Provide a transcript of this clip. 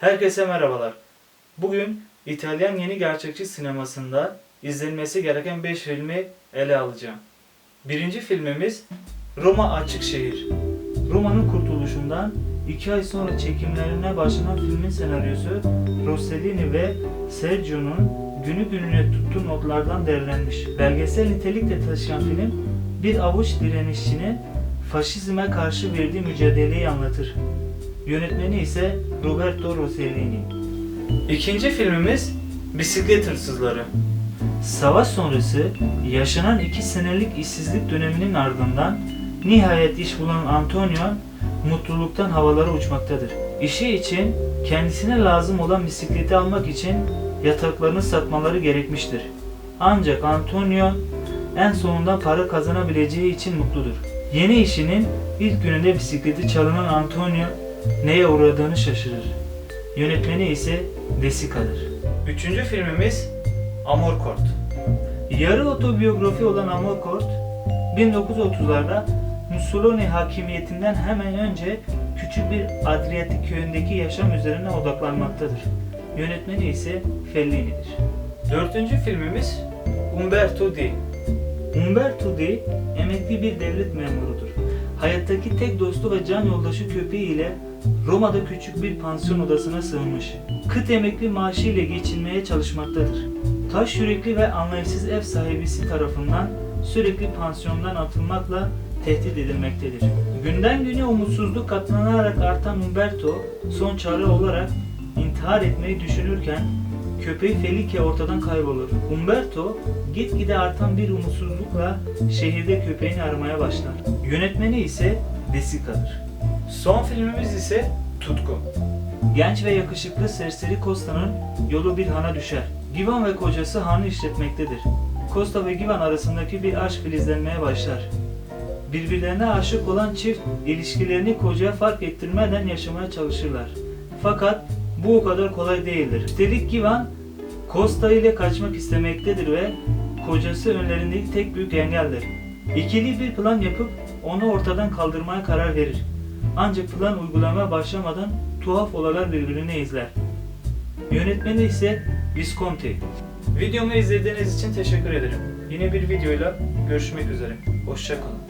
Herkese merhabalar. Bugün İtalyan yeni gerçekçi sinemasında izlenmesi gereken 5 filmi ele alacağım. Birinci filmimiz Roma Açık Şehir. Roma'nın kurtuluşundan 2 ay sonra çekimlerine başlanan filmin senaryosu Rossellini ve Sergio'nun günü gününe tuttuğu notlardan derlenmiş. Belgesel nitelikle taşıyan film bir avuç direnişçinin faşizme karşı verdiği mücadeleyi anlatır. Yönetmeni ise Roberto Rossellini. İkinci filmimiz Bisiklet Hırsızları. Savaş sonrası yaşanan iki senelik işsizlik döneminin ardından nihayet iş bulan Antonio mutluluktan havalara uçmaktadır. İşi için kendisine lazım olan bisikleti almak için yataklarını satmaları gerekmiştir. Ancak Antonio en sonunda para kazanabileceği için mutludur. Yeni işinin ilk gününde bisikleti çalınan Antonio neye uğradığını şaşırır. Yönetmeni ise Desica'dır. Üçüncü filmimiz Amarcord. Yarı otobiyografi olan Amarcord, 1930'larda Mussolini hakimiyetinden hemen önce küçük bir Adriyatik köyündeki yaşam üzerine odaklanmaktadır. Yönetmeni ise Fellini'dir. Dördüncü filmimiz Umberto Di. Umberto Di emekli bir devlet memurudur. Hayattaki tek dostu ve can yoldaşı köpeğiyle Roma'da küçük bir pansiyon odasına sığınmış. Kıt emekli maaşıyla geçinmeye çalışmaktadır. Taş yürekli ve anlayışsız ev sahibisi tarafından sürekli pansiyondan atılmakla tehdit edilmektedir. Günden güne umutsuzluk katlanarak artan Umberto son çare olarak intihar etmeyi düşünürken köpeği Felice ortadan kaybolur. Umberto gitgide artan bir umutsuzlukla şehirde köpeğini aramaya başlar. Yönetmeni ise Desica'dır. Son filmimiz ise Tutku. Genç ve yakışıklı serseri Costa'nın yolu bir hana düşer. Givan ve kocası hanı işletmektedir. Costa ve Givan arasındaki bir aşk filizlenmeye başlar. Birbirlerine aşık olan çift ilişkilerini kocaya fark ettirmeden yaşamaya çalışırlar. Fakat bu o kadar kolay değildir. Üstelik Givan Costa ile kaçmak istemektedir ve kocası önlerindeki tek büyük engeldir. İkili bir plan yapıp onu ortadan kaldırmaya karar verir. Ancak plan uygulamaya başlamadan tuhaf olaylar birbirini izler. Yönetmeni ise Visconti. Videomu izlediğiniz için teşekkür ederim. Yine bir videoyla görüşmek üzere. Hoşçakalın.